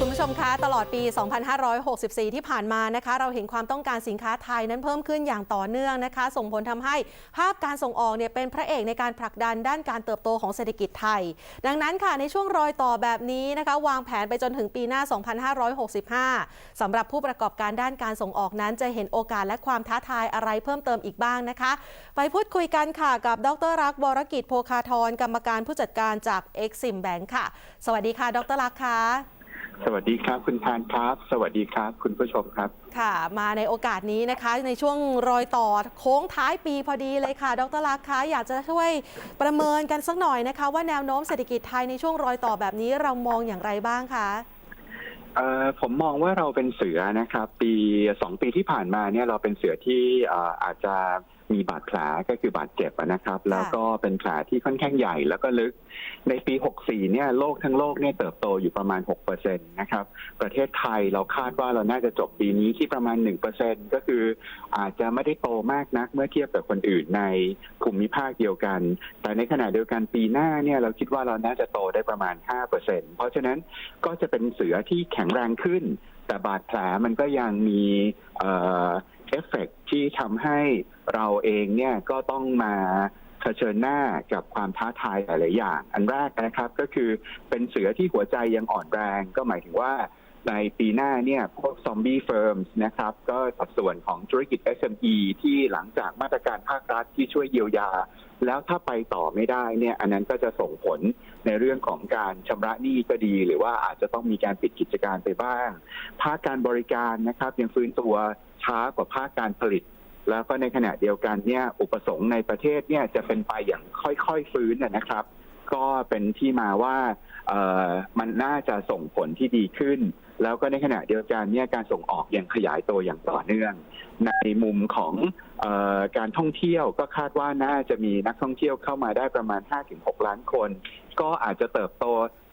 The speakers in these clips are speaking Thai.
คุณผู้ชมคะตลอดปี 2564 ที่ผ่านมานะคะ เราเห็นความต้องการสินค้าไทยนั้นเพิ่มขึ้นอย่างต่อเนื่องนะคะ ส่งผลทำให้ภาพการส่งออกเนี่ยเป็นพระเอกในการผลักดันด้านการเติบโตของเศรษฐกิจไทย ดังนั้นค่ะในช่วงรอยต่อแบบนี้นะคะ วางแผนไปจนถึงปีหน้า 2565สำหรับผู้ประกอบการด้านการส่งออกนั้น จะเห็นโอกาสและความท้าทายอะไรเพิ่มเติมอีกบ้างนะคะ ไปพูดคุยกันค่ะกับดรรักษ์วรกิจโภคาธรกรรมการผู้จัดการจาก Exim Bank ค่ะ สวัสดีค่ะ ดรรักค่ะ สวัสดีครับคุณทานครับ สวัสดีครับ คุณผู้ชมครับ ค่ะ มาในโอกาสนี้นะคะ ในช่วงรอยต่อโค้งท้ายปีพอดีเลยค่ะ ดรลักษ์คะอยากจะช่วยประเมินกันสักหน่อยนะคะ ว่าแนวโน้มเศรษฐกิจไทยในช่วงรอยต่อแบบนี้เรามองอย่างไรบ้างคะเอ่อผมมองว่าเราเป็นเสือนะครับ ปีสองปีที่ผ่านมาเนี่ยเราเป็นเสือที่เอ่ออาจจะมีบาดแผลก็คือบาดเจ็บอะนะครับ แล้วก็เป็นแผลที่ค่อนข้างใหญ่แล้วก็ลึก ในปี 64 เนี่ยโลกทั้งโลกเนี่ยเติบโตอยู่ประมาณ 6%นะครับ ประเทศไทยเราคาดว่าเราน่าจะจบปีนี้ที่ประมาณ 1%ก็คืออาจจะไม่ได้โตมากนักเมื่อเทียบกับคนอื่นในภูมิภาคเดียวกัน แต่ในขณะเดียวกันปีหน้าเนี่ยเราคิดว่าเราน่าจะโตได้ประมาณ 5%เพราะฉะนั้นก็จะเป็นเสือที่แข็งแรงขึ้น แต่บาดแผลมันก็ยังมีเอ่อ เอฟเฟกต์ที่ทำให้เราเองเนี่ยก็ต้องมาเผชิญหน้ากับความท้าทายหลาย ๆ อย่าง อันแรกนะครับก็คือเป็นเสือที่หัวใจยังอ่อนแรง ก็หมายถึงว่าในปีหน้าเนี่ยพวกซอมบี้เฟิร์มนะครับ ก็สัดส่วนของธุรกิจ SME ที่หลังจากมาตรการภาครัฐที่ช่วยเยียวยา แล้วถ้าไปต่อไม่ได้เนี่ยอันนั้นก็จะส่งผลในเรื่องของการชำระหนี้ก็ดี หรือว่าอาจจะต้องมีการปิดกิจการไปบ้าง ภาคการบริการนะครับยังฟื้นตัว ช้ากว่าภาคการผลิต แล้วก็ในขณะเดียวกันเนี่ยอุปสงค์ในประเทศเนี่ยจะเป็นไปอย่างค่อยๆฟื้นนะครับ ก็เป็นที่มาว่ามันน่าจะส่งผลที่ดีขึ้น แล้วก็ในขณะเดียวกันเนี่ยการส่งออกยังขยายตัวอย่างต่อเนื่อง ในมุมของ การท่องเที่ยวก็คาดว่าน่าจะมีนักท่องเที่ยวเข้ามาได้ประมาณ 5-6 ล้านคน ก็อาจจะเติบโต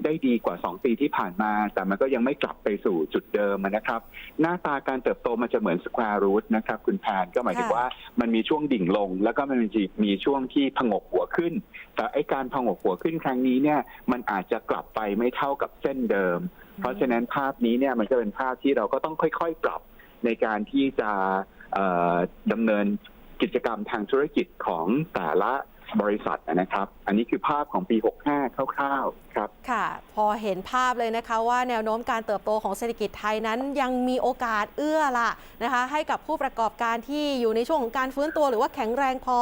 ได้ดีกว่า 2 ปีที่ผ่านมา แต่มันก็ยังไม่กลับไปสู่จุดเดิมนะครับ หน้าตาการเติบโตมันจะเหมือน square root นะครับ คุณแพนก็หมายถึงค่ะว่ามันมีช่วงดิ่งลง แล้วก็มันมีมีช่วงที่ผงกหัวขึ้น แต่ไอการผงกหัวขึ้นครั้งนี้เนี่ยมันอาจจะกลับไปไม่เท่ากับเส้นเดิม เพราะฉะนั้นภาพนี้เนี่ยมันก็เป็นภาพที่เราก็ต้องค่อย ๆ ปรับในการที่จะเอ่อ ดำเนินกิจกรรมทางธุรกิจของแต่ละ บริษัทนะครับ อันนี้คือภาพของปี 65 คร่าวๆครับ ค่ะ พอเห็นภาพเลยนะคะว่าแนวโน้มการเติบโตของเศรษฐกิจไทยนั้นยังมีโอกาสเอื้อละนะคะ ให้กับผู้ประกอบการที่อยู่ในช่วงของการฟื้นตัวหรือว่าแข็งแรงพอ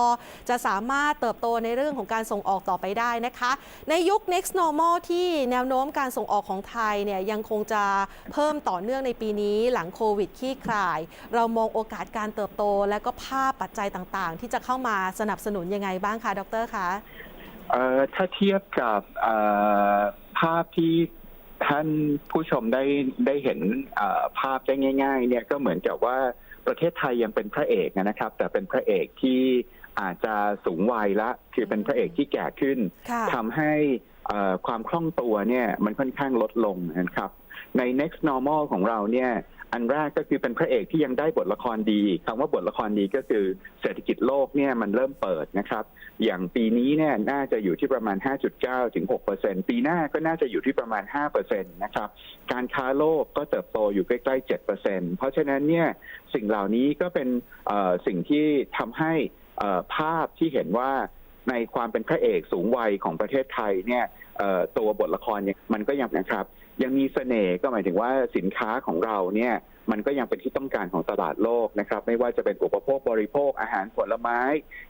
จะสามารถเติบโตในเรื่องของการส่งออกต่อไปได้นะคะ ในยุค next normal ที่แนวโน้มการส่งออกของไทยเนี่ยยังคงจะเพิ่มต่อเนื่องในปีนี้หลังโควิดขี้คลาย เรามองโอกาสการเติบโตและก็ภาพปัจจัยต่างๆ ที่จะเข้ามาสนับสนุนยังไงบ้างคะดรคะเอ่อถ้าเทียบกับเอ่อภาพที่ท่านผู้ชมได้ได้เห็นเอ่อภาพได้ง่าย ๆ เนี่ยก็เหมือนกับว่าประเทศไทยยังเป็นพระเอกนะครับ แต่เป็นพระเอกที่อาจจะสูงวัยละ คือเป็นพระเอกที่แก่ขึ้นค่ะทำให้เอ่อความคล่องตัวเนี่ยมันค่อนข้างลดลงนะครับ ใน next normal ของเราเนี่ย อันแรกก็คือเป็นพระเอกที่ยังได้บทละครดีคำว่าบทละครดีก็คือเศรษฐกิจโลกเนี่ยมันเริ่มเปิดนะครับ อย่างปีนี้เนี่ยน่าจะอยู่ที่ประมาณ 5.9 ถึง 6%ปีหน้าก็น่าจะอยู่ที่ประมาณ 5%นะครับ การค้าโลกก็เติบโตอยู่ใกล้ๆ 7%เพราะฉะนั้นเนี่ยสิ่งเหล่านี้ก็เป็นสิ่งที่ทำให้ภาพที่เห็นว่าในความเป็นพระเอกสูงวัยของประเทศไทยเนี่ยตัวบทละครเนี่ยมันก็ยังนะครับ ยังมีเสน่ห์ก็หมายถึงว่าสินค้าของเราเนี่ยมันก็ยังเป็นที่ต้องการของตลาดโลกนะครับ ไม่ว่าจะเป็นอุปโภคบริโภคอาหารผลไม้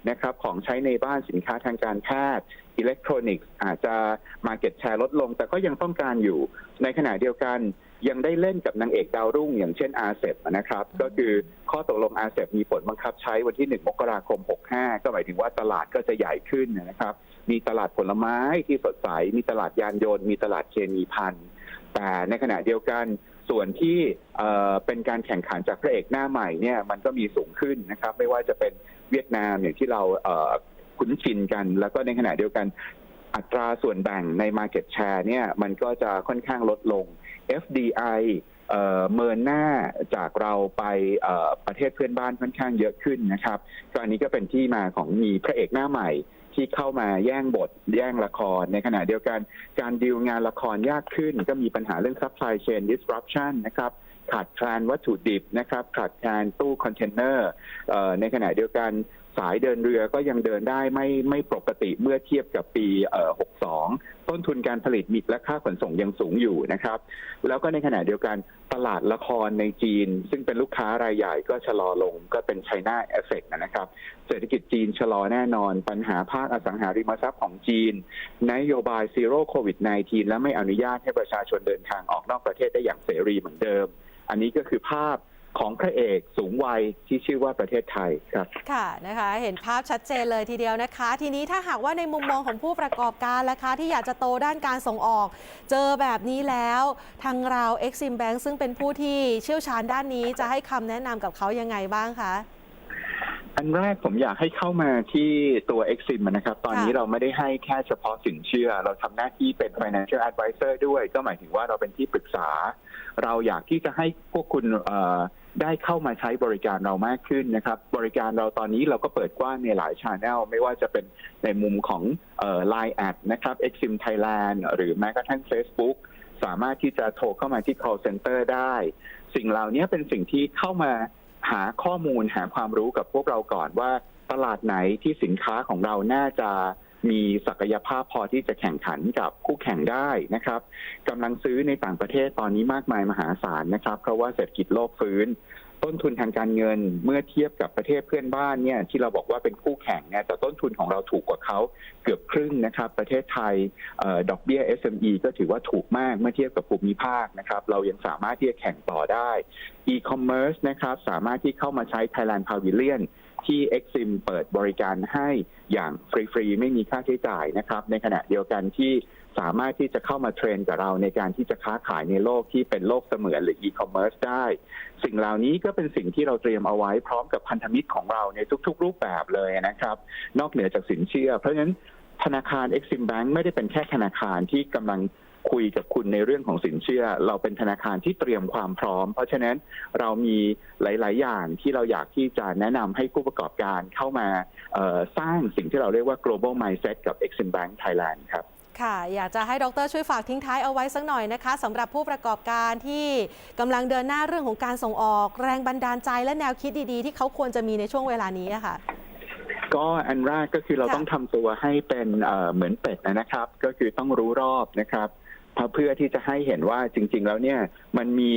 นะครับ ของใช้ในบ้านสินค้าทางการแพทย์อิเล็กทรอนิกส์อาจจะมาเก็ตแชร์ลดลง แต่ก็ยังต้องการอยู่ในขณะเดียวกันยังได้เล่นกับนางเอกดาวรุ่ง อย่างเช่นอาเซนะครับ ก็คือข้อตกลงอาเซมีผลบังคับใช้วันที่ 1 มกราคม 65 ก็หมายถึงว่าตลาดก็จะใหญ่ขึ้นนะครับ มีตลาดผลไม้ที่สดใส มีตลาดยานยนต์ มีตลาดเคมีพัน แต่ในขณะเดียวกันส่วนที่เป็นการแข่งขันจากพระเอกหน้าใหม่เนี่ยมันก็มีสูงขึ้นนะครับ ไม่ว่าจะเป็นเวียดนามอย่างที่เราคุ้นชินกัน แล้วก็ในขณะเดียวกันอัตราส่วนแบ่งใน Market Share เนี่ยมันก็จะค่อนข้างลดลง FDI เมินหน้าจากเราไปประเทศเพื่อนบ้านค่อนข้างเยอะขึ้นนะครับก็อันนี้ก็เป็นที่มาของมีพระเอกหน้าใหม่ ที่เข้ามาแย่งบทแย่งละคร ในขณะเดียวกันการดีลงานละครยากขึ้น ก็มีปัญหาเรื่อง supply chain disruption นะครับขาดแคลนวัตถุดิบนะครับขาดแคลนตู้คอนเทนเนอร์ในขณะเดียวกัน สายเดินเรือก็ยังเดินได้ไม่ไม่ปกติเมื่อเทียบกับปี62 ต้นทุนการผลิตมีและค่าขนส่งยังสูงอยู่นะครับ แล้วก็ในขณะเดียวกันตลาดละครในจีน ซึ่งเป็นลูกค้ารายใหญ่ก็ชะลอลงก็เป็นไชน่าเอฟเฟกนะครับ เศรษฐกิจจีนชะลอแน่นอน ปัญหาภาคอสังหาริมทรัพย์ของจีน นโยบายซีโร่โควิด -19 และไม่อนุญาตให้ประชาชนเดินทางออกนอกประเทศได้อย่างเสรีเหมือนเดิม อันนี้ก็คือภาพ ของพระเอกสูงวัยที่ชื่อว่าประเทศไทยครับ ค่ะนะคะ เห็นภาพชัดเจนเลยทีเดียวนะคะ ทีนี้ถ้าหากว่าในมุมมองของผู้ประกอบการล่ะคะที่อยากจะโตด้านการส่งออก เจอแบบนี้แล้ว ทางเรา Exim Bank ซึ่งเป็นผู้ที่เชี่ยวชาญด้านนี้จะให้คำแนะนำกับเขายังไงบ้างคะ อันแรกผมอยากให้เข้ามาที่ตัว Exim นะครับ ตอนนี้ค่ะเราไม่ได้ให้แค่เฉพาะสินเชื่อ เราทำหน้าที่เป็น financial advisor ด้วย ก็หมายถึงว่าเราเป็นที่ปรึกษา เราอยากที่จะให้พวกคุณเอ่อได้เข้ามาใช้บริการเรามากขึ้นนะครับ บริการเราตอนนี้เราก็เปิดกว้างในหลายช ANNEL ไม่ว่าจะเป็นในมุมของเอ่อ Line Ad นะครับ Exim Thailand หรือแม้กระทั่ง Facebook สามารถที่จะโทรเข้ามาที่ call center ได้ สิ่งเหล่านี้เป็นสิ่งที่เข้ามา หาข้อมูลหาความรู้กับพวกเราก่อนว่าตลาดไหนที่สินค้าของเราน่าจะมีศักยภาพพอที่จะแข่งขันกับคู่แข่งได้นะครับกำลังซื้อในต่างประเทศตอนนี้มากมายมหาศาลนะครับ เพราะว่าเศรษฐกิจโลกฟื้น ต้นทุนทางการเงินเมื่อเทียบกับประเทศเพื่อนบ้านเนี่ยที่เราบอกว่าเป็นคู่แข่งเนี่ยแต่ต้นทุนของเราถูกกว่าเขาเกือบครึ่งนะครับ ประเทศไทยออดอกเบี้ย SME ก็ถือว่าถูกมากเมื่อเทียบกับภูมิภาคนะครับ เรายังสามารถที่จะแข่งต่อได้ e-commerce นะครับสามารถที่เข้ามาใช้ Thailand Pavilion ที่ Exim เปิดบริการให้อย่างฟรีๆ ไม่มีค่าใช้จ่ายนะครับ ในขณะเดียวกันที่ สามารถที่จะเข้ามาเทรนกับเราในการที่จะค้าขายในโลกที่เป็นโลกเสมือนหรือ e-commerce ได้ สิ่งเหล่านี้ก็เป็นสิ่งที่เราเตรียมเอาไว้พร้อมกับพันธมิตรของเราในทุกๆ รูปแบบเลยนะครับ นอกเหนือจากสินเชื่อ เพราะฉะนั้นธนาคาร Exim Bank ไม่ได้เป็นแค่ธนาคารที่กำลังคุยกับคุณในเรื่องของสินเชื่อ เราเป็นธนาคารที่เตรียมความพร้อม เพราะฉะนั้นเรามีหลาย ๆ อย่างที่เราอยากที่จะแนะนำให้ผู้ประกอบการเข้ามาสร้างสิ่งที่เราเรียกว่า global mindset กับ Exim Bank Thailand ครับ ค่ะ อยากจะให้ดรช่วยฝากทิ้งท้ายเอาไว้สักหน่อยนะคะสำหรับผู้ประกอบการที่กำลังเดินหน้าเรื่องของการส่งออก แรงบันดาลใจและแนวคิดดีๆ ที่เขาควรจะมีในช่วงเวลานี้ะค่ะก็อันแรกก็คือเราต้องทำตัวให้เป็นเหมือนเป็ดนะครับ ก็คือต้องรู้รอบนะครับเพื่อที่จะให้เห็นว่าจริง ๆ แล้วเนี่ยมันมี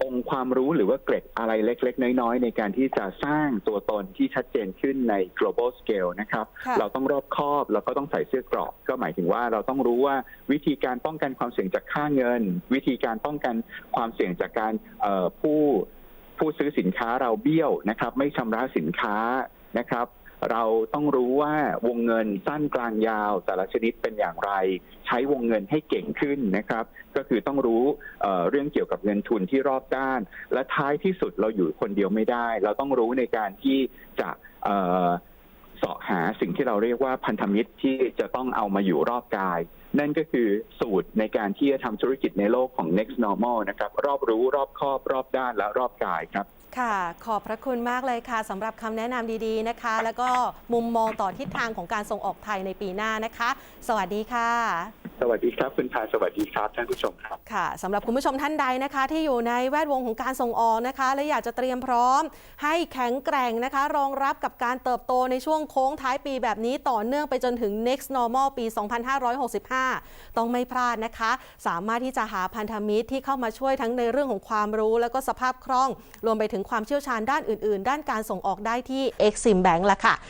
อ่อองค์ความรู้หรือว่าเกร็ดอะไรเล็ก ๆ น้อย ๆ ในการที่จะสร้างตัวตนที่ชัดเจนขึ้นใน global scale นะครับค่ะเราต้องรอบคอบแล้วก็ต้องใส่เสื้อเกราะก็หมายถึงว่าเราต้องรู้ว่าวิธีการป้องกันความเสี่ยงจากค่าเงิน วิธีการป้องกันความเสี่ยงจากการเอ่อผู้ผู้ซื้อสินค้าเราเบี้ยวนะครับ ไม่ชำระสินค้านะครับ เราต้องรู้ว่าวงเงินสั้นกลางยาว แต่ละชนิดเป็นอย่างไร ใช้วงเงินให้เก่งขึ้นนะครับ ก็คือต้องรู้เเรื่องเกี่ยวกับเงินทุนที่รอบด้าน และท้ายที่สุดเราอยู่คนเดียวไม่ได้ เราต้องรู้ในการที่จะ เสาะหาสิ่งที่เราเรียกว่าพันธมิตรที่จะต้องเอามาอยู่รอบกาย นั่นก็คือสูตรในการที่จะทำธุรกิจในโลกของ next normal นะครับรอบรู้รอบครอบรอบด้านและรอบกายครับค่ะ ขอบพระคุณมากเลยค่ะสำหรับคำแนะนำดีๆนะคะ แล้วก็มุมมองต่อทิศทางของการส่งออกไทยในปีหน้านะคะ สวัสดีค่ะ สวัสดีครับคุณพาสวัสดีครับท่านผู้ชมครับค่ะสำหรับคุณผู้ชมท่านใดนะคะ ที่อยู่ในแวดวงของการส่งออกนะคะ และอยากจะเตรียมพร้อม ให้แข็งแกร่งนะคะ รองรับกับการเติบโตในช่วงโค้งท้ายปีแบบนี้ต่อเนื่องไปจนถึง next normal ปี 2565 ต้องไม่พลาดนะคะ สามารถที่จะหาพันธมิตรที่เข้ามาช่วยทั้งในเรื่องของความรู้ แล้วก็สภาพคล่อง รวมไปถึงความเชี่ยวชาญด้านอื่น ๆ ด้านการส่งออกได้ที่ Exim Bank ละค่ะ